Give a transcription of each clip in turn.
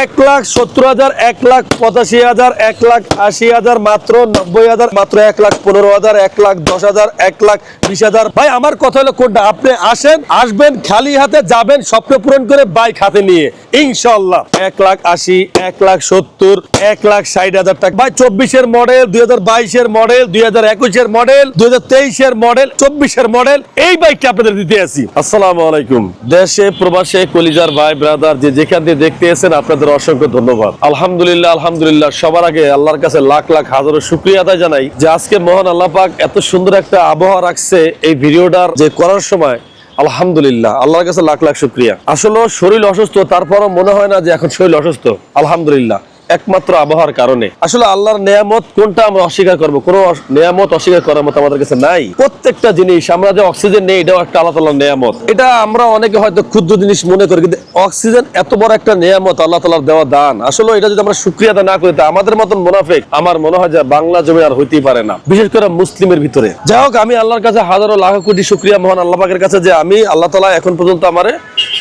এক লাখ সত্তর হাজার, এক লাখ পঁচাশি হাজার, এক লাখ আশি হাজার, মাত্র নব্বই হাজার, মাত্র এক লাখ পনেরো হাজার, এক লাখ দশ হাজার, এক লাখ বিশ হাজার। ভাই, আমার কথা হলো কোনটা? আপনি আসেন, আসবেন, খালি হাতে যাবেন, স্বপ্ন পূরণ করে বাইক হাতে নিয়ে। ইনশাল্লাহ এক লাখ আশি, এক লাখ সত্তর, এক লাখ ষাট হাজার টাকা। ভাই, চব্বিশের মডেল, দুই হাজার বাইশের মডেল, দুই হাজার একুশের মডেল, দুই হাজার তেইশের মডেল, চব্বিশের মডেল, এই বাইকটা আপনাদের দিতে আসি। আসসালামু আলাইকুম। দেশে, প্রবাসে, কলিজার ভাই, ব্রাদার, যে যেখান দিয়ে দেখতে এসেন আপনাদের অসংখ্য ধন্যবাদ। আলহামদুলিল্লাহ আলহামদুলিল্লাহ। সবার আগে আল্লাহর কাছে লাখ লাখ হাজারো শুক্রিয়া আদায় জানাই যে আজকে মহান আল্লাহ পাক এত সুন্দর একটা আবহাওয়া রাখছে এই ভিডিওটার যে করার সময়। আলহামদুলিল্লাহ, আল্লাহর কাছে লাখ লাখ শুক্রিয়া। আসলে শরীর অসুস্থ, তারপরও মনে হয় না যে এখন শরীর অসুস্থ। আলহামদুলিল্লাহ। একমাত্র আবহাওয়ার কারণে। আসলে আল্লাহর নেয়ামত কোনটা আমরা অস্বীকার করব? কোন নেয়ামত অস্বীকার করার মতো আমাদের কাছে নাই। প্রত্যেকটা জিনিস, আমরা যে অক্সিজেন নেই, এটাও একটা আল্লাহ তালার নেয়ামত। এটা আমরা অনেকে হয়তো ক্ষুদ্র জিনিস মনে করি, কিন্তু অক্সিজেন এত বড় একটা নেয়ামত আল্লাহ তালার দেওয়া দান। আসলে এটা যদি আমরা সুক্রিয়া না করি, তা আমাদের মতন মোনাফেক, আমার মনে হয় যে বাংলা জমি আর হইতেই পারে না। বিশেষ করে মুসলিমের ভিতরে। যাই হোক, আমি আল্লাহর কাছে হাজারো লাখ কোটি শুক্রিয়া মহান আল্লাহ পাকের কাছে যে আমি আল্লাহ তালা এখন পর্যন্ত আমার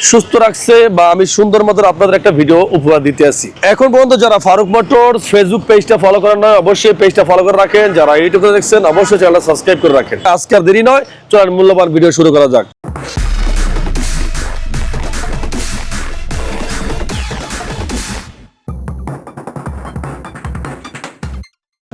সুস্থ রাখছে বা আমি সুন্দর মতো আপনাদের একটা ভিডিও উপহার দিতে আসি। এখন পর্যন্ত যারা ফারুক মোটর, ফেসবুক পেজটা ফলো করেন না, অবশ্যই পেজটা ফলো করে রাখেন। যারা ইউটিউবে দেখছেন, অবশ্যই চ্যানেলটা সাবস্ক্রাইব করে রাখেন। আজকে আর দেরি নয়, চলেন মূল্যবান ভিডিও শুরু করা যাক।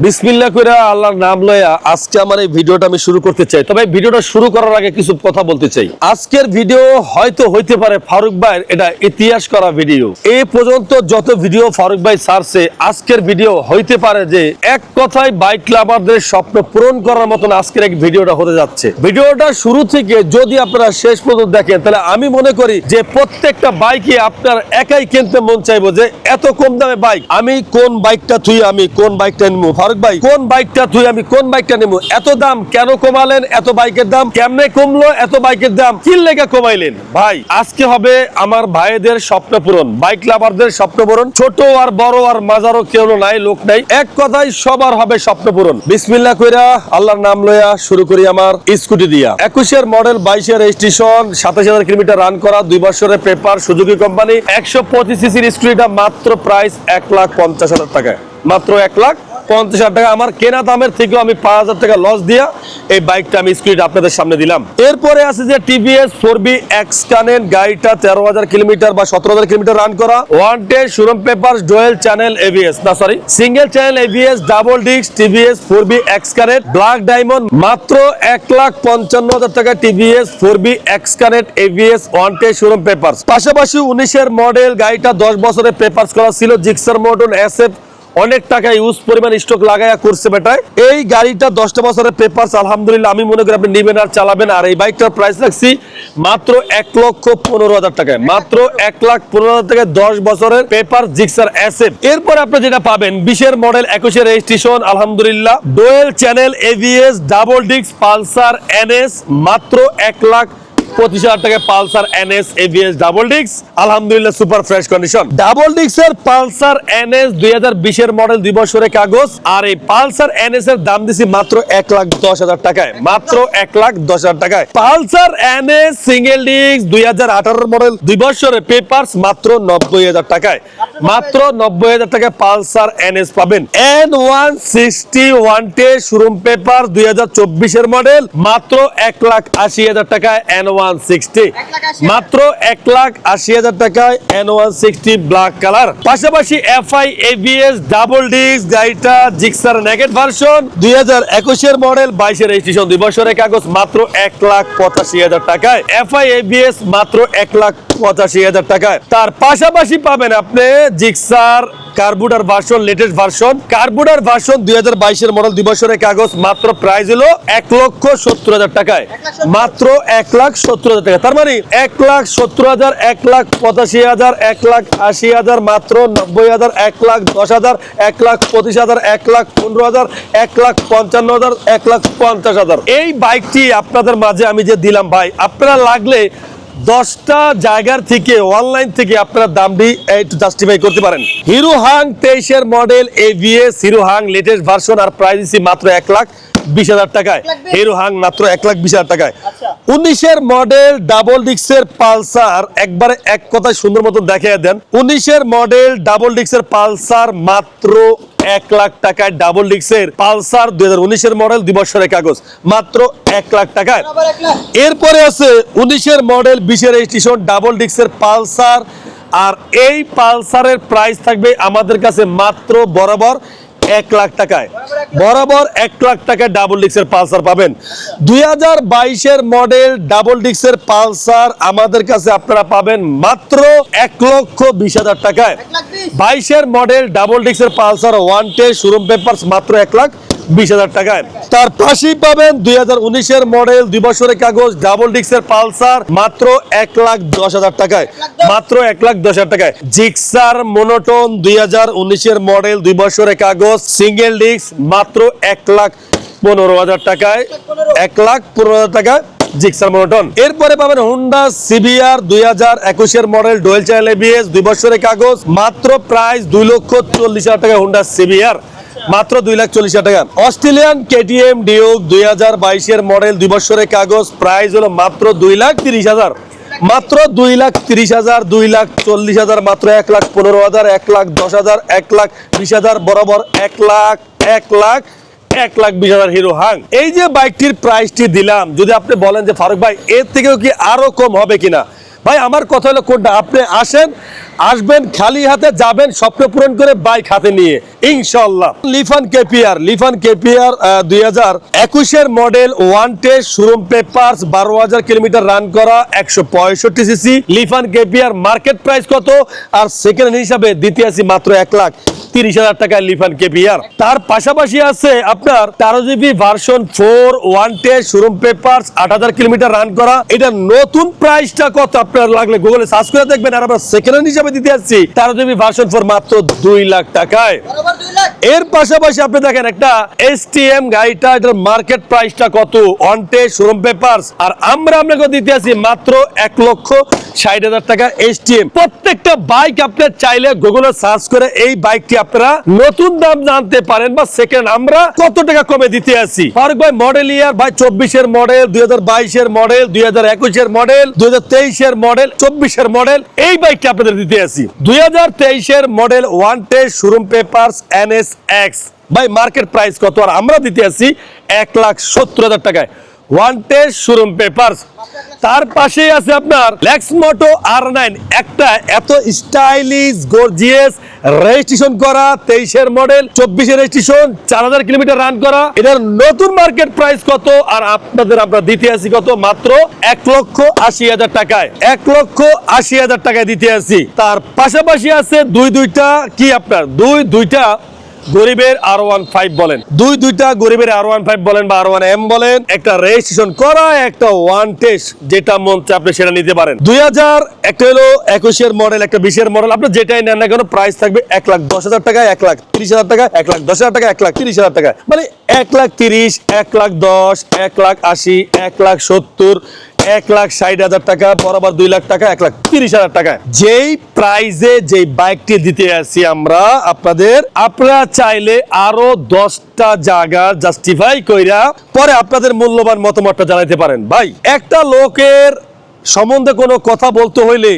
বিসমিল্লাহ করে আল্লাহর নাম লয়া আজকে আমার এই ভিডিওটা আমি শুরু করতে চাই। তবে ভিডিওটা শুরু করার আগে কিছু কথা বলতে চাই। আজকের ভিডিও হয়তো হইতে পারে ফারুক ভাইয়ের, এটা ইতিহাস করা ভিডিও। এই পর্যন্ত যত ভিডিও ফারুক ভাই সারছে আজকের ভিডিও হইতে পারে যে এক কথায় বাইক লাভারদের স্বপ্ন পূরণ করার মতন আজকের এক ভিডিওটা হতে যাচ্ছে। ভিডিওটা শুরু থেকে যদি আপনারা শেষ পর্যন্ত দেখেন, তাহলে আমি মনে করি যে প্রত্যেকটা বাইকে আপনার একাই কিনতে মন চাইব যে এত কম দামে বাইক, আমি কোন বাইকটা থুই আমি কোন বাইকটা নিবো ফারুক ভাই, কোন বাইকটা থুই আমি কোন বাইকটা নেব? এত দাম কেন কমালেন? এত বাইকের দাম কেমনে কমলো? এত বাইকের দাম কি লেগে কমাইলেন? ভাই, আজকে হবে আমার ভাইদের স্বপ্ন পূরণ, বাইক লাভারদের স্বপ্ন পূরণ। ছোট আর বড় আর মাজারও কেউ নাই, লোক নাই। এক কথায় সবার হবে স্বপ্ন পূরণ। বিসমিল্লা কইরা আল্লাহর নাম লইয়া শুরু করি আমার স্কুটি দিয়া। একুশের মডেল, বাইশের রেজিস্ট্রেশন, সাতাশ হাজার কিলোমিটার রান করা, দুই বছরের পেপার, সুজুকি কোম্পানি। একশো পঁচিশ সিসির স্কুটিটা মাত্র প্রাইস এক লাখ পঞ্চাশ হাজার টাকায়। মাত্র এক লাখ পঞ্চাশ হাজার টাকা। আমার কেনা দামের থেকেও আমি পাঁচ হাজার টাকা লস দিয়া এই বাইকটা আমি স্কুটিটা আপনাদের সামনে দিলাম। এরপরে আছে যে TVS four V X connect গাড়িটা তেরো হাজার কিলোমিটার বা সতেরো হাজার কিলোমিটার রান করা। ওয়ান টে showroom paper dual channel ABS না sorry single channel ABS double disc TVS four V X connect black diamond মাত্র এক লাখ পঞ্চান্ন হাজার টাকা TVS four V X connect ABS one টে শোরুম পেপার পাশাপাশি উনিশের মডেল গাড়িটা দশ বছরের পেপার করা ছিল জিক্সার মডেল এস এফ অনেক টাকা ইউজ পরিমাণ স্টক লাগাইয়া করছে বেটায়। এই গাড়িটা দশটা বছরের পেপার আলহামদুলিল্লাহ, আমি মনে করি আপনি নেবেন আর চালাবেন। আর এই বাইকটার প্রাইস রাখছি মাত্র এক লক্ষ পনেরো হাজার টাকায়। মাত্র এক লাখ পনেরো হাজার টাকায় দশ বছরের পেপার জিক্সার অ্যাসেপ এরপর আপনি যেটা পাবেন, বিশের মডেল একুশের রেজিস্ট্রেশন আলহামদুলিল্লাহ dual channel ABS double disc Pulsar NS মাত্র এক লাখ পঁচিশ হাজার টাকা পালসার এনএস এভিএস ডাবল ডিক্স আলহামদুলিল্লাহ সুপার ফ্রেশ কন্ডিশন। ডাবল ডিক্স এর পালসার এনএস দুই হাজার বিশের মডেল দুই বছরের কাগজ, আর এই পালসার এনএস এর দাম দিছি মাত্র এক লাখ দশ হাজার টাকায়, মাত্র এক লাখ দশ হাজার টাকায়। পালসার এনএস সিঙ্গেল ডিক্স দুই হাজার আঠারোর মডেল দুই বছরের পেপারস, মাত্র নব্বই হাজার টাকায়। মাত্র নব্বই হাজার টাকায় পালসার এনএস পাবেন। এন ওয়ান সিক্সটি ওয়ান টে শোরুম পেপার দুই হাজার চব্বিশের মডেল, মাত্র এক লাখ আশি হাজার টাকায় এন ওয়ান সিক্সটি মাত্র এক লাখ আশি হাজার টাকায় N one sixty black colour পাশাপাশি এফআই এবিএস ডাবল ডিস্ক গাড়িটা জিক্সার নেগেট ভার্সন দুই হাজার একুশের মডেল বাইশের রেজিস্ট্রেশন দুই বছরের কাগজ মাত্র এক লাখ পঁচাশি হাজার টাকায়। এফআই এবিএস মাত্র এক লাখ পঁচাশি হাজার টাকায়। তার পাশাপাশি পাবেন আপনি Gixxer, carburettor version, latest version. Carburettor version দুই হাজার বাইশের মডেল দুই বছরের কাগজ, মাত্র প্রাইস হলো এক লক্ষ সত্তর হাজার টাকায়। মাত্র এক লাখ সত্তর হাজার টাকা তার মানে এক লাখ সত্তর হাজার, এক লাখ পঁচাশি হাজার, এক লাখ আশি হাজার, মাত্র নব্বই হাজার, এক লাখ দশ হাজার, এক লাখ পঁচিশ হাজার, এক লাখ পনেরো হাজার, এক লাখ পঞ্চান্ন হাজার, এক লাখ পঞ্চাশ হাজার। এই বাইকটি আপনাদের মাঝে আমি যে দিলাম, ভাই, আপনারা লাগলে দশটা জায়গার থেকে অনলাইন থেকে আপনার দামটি একটু জাস্টিফাই করতে পারেন। হিরো হাং তেইশের model ABS Hero Hunk latest version আর প্রাইস মাত্র এক লাখ বিশ হাজার টাকায়। হিরো হাং মাত্র এক লাখ বিশ হাজার টাকায়। আচ্ছা। উনিশের মডেল ডাবল ডিক্সের পালসার একবারে এক কথায় সুন্দর মতন দেখিয়ে দেন। উনিশের মডেল ডাবল ডিক্সের পালসার মাত্র এক লাখ টাকায় ডাবল ডিক্সের পালসার দুই হাজার উনিশের মডেল দুই বছরের কাগজ মাত্র এক লাখ টাকায়। এরপরে আছে উনিশের মডেল বিশের স্টেশন ডাবল ডিক্সের পালসার আর এই পালসারের প্রাইস থাকবে আমাদের কাছে মাত্র বরাবর এক লাখ টাকায়। বরাবর এক লাখ টাকায় ডাবল ডিক্সের পালসার পাবেন। দুই হাজার বাইশের মডেল ডাবল ডিক্সের পালসার আমাদের কাছে আপনারা পাবেন মাত্র এক লক্ষ বিশ হাজার টাকায়। বাইশের মডেল ডাবল ডিক্সের পালসার ওয়ান টে শোরুম পেপারস মাত্র এক লাখ। বিশ হাজার টাকায়। তার পাশেই পাবেন দুই হাজার উনিশের মডেল দুই বছরের কাগজ, ডাবল ডিক্সের পালসার, মাত্র এক লাখ দশ হাজার টাকায়। মাত্র এক লাখ দশ হাজার টাকায়। জিক্সার মোনোটোন দুই হাজার উনিশের মডেল দুই বছরের কাগজ, সিঙ্গেল ডিক্স মাত্র এক লাখ পনেরো হাজার টাকায়। এক লাখ পনেরো হাজার টাকায় জিক্সার মোনোটন। এরপরে পাবেন হুন্ডা সিবিআর দুই হাজার একুশের মডেল ডোয়েল চাইল এবিএস দুই বছরের কাগজ, মাত্র প্রাইস দুই লক্ষ চল্লিশ হাজার টাকা হুন্ডা সিবিআর। মাত্র দুই লাখ চল্লিশ হাজার টাকা। অস্ট্রেলিয়ান কেটিএম ডিউক দুই হাজার বাইশের মডেল দুই বছরের কাগজ, প্রাইস হলো মাত্র দুই লাখ তিরিশ হাজার। মাত্র দুই লাখ তিরিশ হাজার, দুই লাখ চল্লিশ হাজার, মাত্র এক লাখ পনেরো হাজার, এক লাখ দশ হাজার, এক লাখ বিশ হাজার, বরাবর এক লাখ এক লাখ এক লাখ বিশ হাজার হিরো হাং। এই যে বাইকটির প্রাইসটি দিলাম, যদি আপনি বলেন যে ফারুক ভাই, এর থেকেও কি আরও কম হবে কিনা? ভাই, আমার কথা হলো কোনটা? আপনি আসেন আসবেন, খালি হাতে যাবেন, স্বপ্ন পূরণ করে বাইক হাতে নিয়ে। ইনশাল্লাহ লিফান কেপিআর লিফান কেপিআর দুই হাজার model one test showroom papers, বারো হাজার কিলোমিটার রান করা, একশো পঁয়ষট্টি CC. Lifan KPR, market price কত? আর সেকেন্ড হিসাবে দ্বিতীয় আছি মাত্র এক লাখ তিরিশ হাজার টাকায় লিফান কেপিআর। তার পাশাপাশি আছে আপনার তেরো GB version four, one test showroom papers, আট হাজার কিলোমিটার রান করা। এটা নতুন প্রাইসটা কত? আপনার লাগলে গুগলে সার্চ করে দেখবেন, আর আমরা সেকেন্ড হ্যান্ড হিসাবে দিতে যাচ্ছি তেরো জিবি ভার্সন ফোর মাত্র দুই লাখ টাকায়। এর পাশাপাশি আপনি দেখেন একটা এসটিএম গাড়িটা এটার মার্কেট প্রাইসটা কত? অনটে শোরুম পেপারস আর আমরা আপনাকে দিতে আছি মাত্র এক লক্ষ ষাট হাজার টাকা এসটিএম প্রত্যেকটা বাইক আপনি চাইলে গুগলে সার্চ করে এই বাইকটি আপনারা নতুন দাম জানতে পারেন বা সেকেন্ড আমরা কত টাকা কমে দিতে আছি ফারুক ভাই মডেল ইয়ার ভাই চব্বিশের মডেল দুই হাজার বাইশের মডেল দুই হাজার একুশের মডেল দুই হাজার তেইশের মডেল চব্বিশের মডেল এই বাইকটি আপনাদের দিতে আছি দুই হাজার তেইশের model one test showroom N S X ভাই মার্কেট প্রাইস কত? আর আমরা দিতে আছি এক লাখ সত্তর হাজার টাকায়। ওয়ান শোরুম পেপারস তার পাশেই আছে আপনার লেক্স মোটো আর নাইন একটা এত স্টাইলিশ গর্জিয়াস রেজিস্ট্রেশন করা, তেইশের মডেল চব্বিশের রেজিস্ট্রেশন চার হাজার কিলোমিটার রান করা। এটার নতুন মার্কেট প্রাইস কত? আর আপনাদের আমরা দিতে আছি কত? মাত্র এক লক্ষ আশি হাজার টাকায়। এক লক্ষ আশি হাজার টাকায় দিতে আছি। তার পাশাপাশি আছে দুই দুইটা, কি আপনার? দুই দুইটা গরিবের আর ওয়ান ফাইভ বলেন। দুই দুইটা গরিবের আর ওয়ান ফাইভ বলেন বা আর ওয়ান এম বলেন, একটা রেজিস্ট্রেশন করা, একটা ওয়ান টেস্ট যেটা মন চায় আপনি সেটা নিতে পারেন। দুই হাজার, একটা হলো একুশের মডেল একটা বিশের মডেল আপনি যেটাই নেন না কেন প্রাইস থাকবে এক লাখ দশ হাজার টাকা, এক লাখ তিরিশ হাজার টাকা, এক লাখ দশ হাজার টাকা, এক লাখ তিরিশ হাজার টাকা। মানে এক লাখ তিরিশ, এক লাখ দশ, এক লাখ আশি, এক লাখ সত্তর এক লাখ ষাট হাজার টাকা, বরাবর দুই লাখ টাকা, এক লাখ তিরিশ হাজার টাকা। যেই প্রাইজে যেই বাইকটি দিতে আসি আমরা, আপনাদের, আপনারা চাইলে আরও দশটা জায়গা জাস্টিফাই কইরা পরে আপনাদের মূল্যবান মতামতটা জানাইতে পারেন। ভাই, একটা লোকের সম্বন্ধে কোনো কথা বলতে হইলে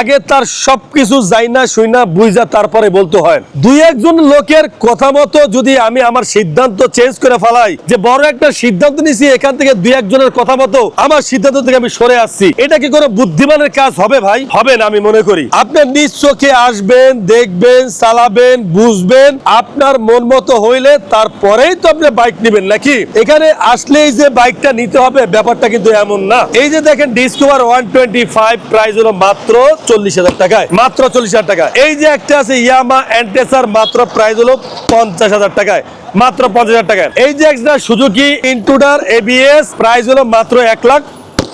আগে তার সবকিছু যাই না শুই না বুঝা তারপরে বলতে হয়। দুই একজন লোকের কথা মতো যদি আমি আমার সিদ্ধান্ত চেঞ্জ করে ফেলাই, যে বড় একটা সিদ্ধান্ত নিছি, এখান থেকে দুই একজনের কথা মতো আমার সিদ্ধান্ত থেকে আমি সরে আসছি। এটা কি কোনো বুদ্ধিমানের কাজ হবে ভাই? হবে না, আমি মনে করি। আপনি নিজ চোখে আসবেন, দেখবেন, চালাবেন, বুঝবেন, আপনার মন মতো হইলে তারপরেই তো আপনি বাইক নেবেন, নাকি? এখানে আসলেই যে বাইকটা নিতে হবে, ব্যাপারটা কিন্তু এমন না। এই যে দেখেন Discover one twenty five price হলো মাত্র চল্লিশ হাজার টাকায়। মাত্র চল্লিশ হাজার টাকা এই যে একটা আছে ইয়ামা অ্যান্টেসার মাত্র প্রাইস হলো পঞ্চাশ হাজার টাকায়। মাত্র পঞ্চাশ হাজার টাকায়। এই যে একটা সুজুকি ইন্টুডার এবিএস প্রাইস হলো মাত্র এক লাখ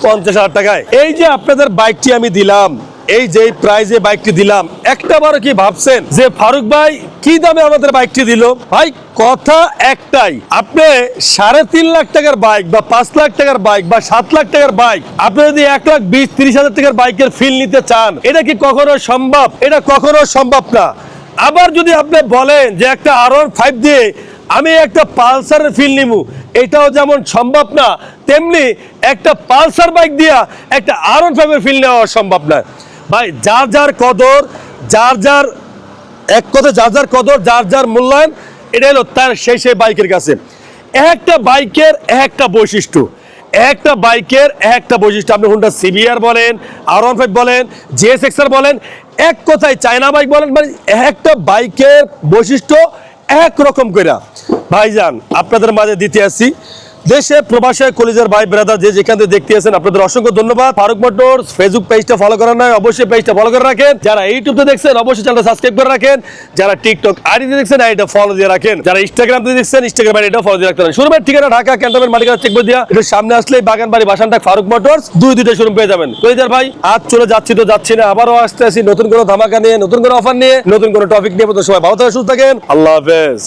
পঞ্চাশ হাজার টাকায়। এই যে আপনাদের বাইকটি আমি দিলাম এই যে প্রাইজে বাইকটি দিলাম একটা বারো কি ভাবছেন যে ফারুক ভাই, কি দামে আমাদের বাইকটি দিল? ভাই, কথা একটাই, আপনি সাড়ে তিন লাখ টাকার বাইক বা পাঁচ লাখ টাকার বাইক বা সাত লাখ টাকার বাইক আপনি যদি এক লাখ বিশ, তিরিশ হাজার টাকার বাইকের ফিল নিতে চান, এটা কি কখনো সম্ভব? এটা কখনো সম্ভব না। আবার যদি আপনি বলেন যে একটা আর ফাইভ দিয়ে আমি একটা পালসারের ফিল নিব এটাও যেমন সম্ভব না, তেমনি একটা পালসার বাইক দিয়া একটা আর ফাইভের ফিল নেওয়া সম্ভব না। ভাই, যার যার কদর, যার যার, এক কথা যার যার কদর, যার যার মূল্যায়ন এটা হলো তার সেই সেই বাইকের কাছে। একটা বাইকের একটা বৈশিষ্ট্য, একটা বাইকের একটা বৈশিষ্ট্য, আপনি হোন্ডা সিবিআর বলেন আর ওয়ান ফাইভ বলেন জিএস এক্সার বলেন, এক কথায় চায়না বাইক বলেন মানে একটা বাইকের বৈশিষ্ট্য একরকম করে ভাইজান, আপনাদের মাঝে দিতে আসছি দেশে, প্রবাসে, কলিজার ভাই ব্রাদার যে যেখান থেকে দেখতে আছেন, আপনাদের অসংখ্য ধন্যবাদ। ফারুক মোটর ফেসবুক পেজটা ফলো করার নয়, অবশ্যই পেজটা ফলো করে রাখেন। যারা ইউটিউবে দেখছেন, অবশ্যই চ্যানেলটা সাবস্ক্রাইব করে রাখেন। যারা টিকটক আইডিতে দেখছেন আইডিটা ফলো দিয়ে রাখেন। যারা ইনস্টাগ্রাম থেকে দেখছেন ইনস্টাগ্রাম আইডিটা ফলো দিয়ে রাখতে পারেন। ঠিকানা ঢাকা, ক্যান্টনমেন্ট মাটিকানা চেক দিয়া একটু সামনে আসলে বাগান বাড়ি বাসানটা ফারুক মোটরস। দুই দুইটা শোরুম পেয়ে যাবেন। কলিজার ভাই, আজ চলে যাচ্ছি তো যাচ্ছি না, আবারও আসতে আসি নতুন কোনো ধামাকা নিয়ে, নতুন কোনো অফার নিয়ে, নতুন কোনো টপিক নিয়ে। সবাই ভালো থাকেন, সুস্থ থাকেন। আল্লাহ হাফেজ।